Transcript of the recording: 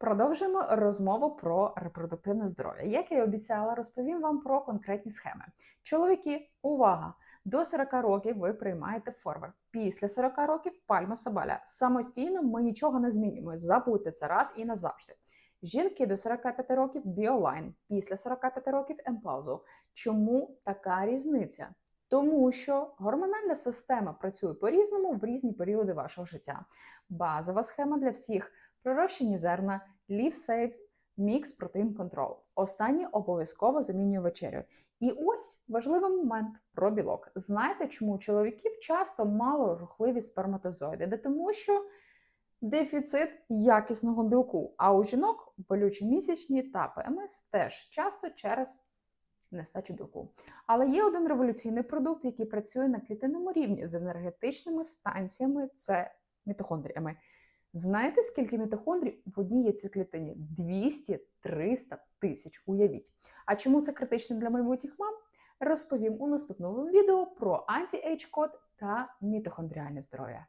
Продовжуємо розмову про репродуктивне здоров'я. Як я і обіцяла, розповім вам про конкретні схеми. Чоловіки, увага! До 40 років ви приймаєте форвард. Після 40 років пальма сабаля. Самостійно ми нічого не змінюємо. Забудьте це раз і назавжди. Жінки до 45 років біолайн, після 45 років емпаузу. Чому така різниця? Тому що гормональна система працює по-різному в різні періоди вашого життя. Базова схема для всіх пророщені зерна, Live Safe, Mix Protein Control. Останнє обов'язково замінюю вечерю. І ось важливий момент про білок. Знаєте, чому у чоловіків часто мало рухливі сперматозоїди? Де тому, що дефіцит якісного білку. А у жінок болючі місячні та ПМС теж часто через нестачу білку. Але є один революційний продукт, який працює на клітинному рівні з енергетичними станціями, це мітохондріями. Знаєте, скільки мітохондрій в одній яйцеклітині? 200-300 тисяч. Уявіть. А чому це критично для майбутніх мам? Розповім у наступному відео про анті-ейдж код та мітохондріальне здоров'я.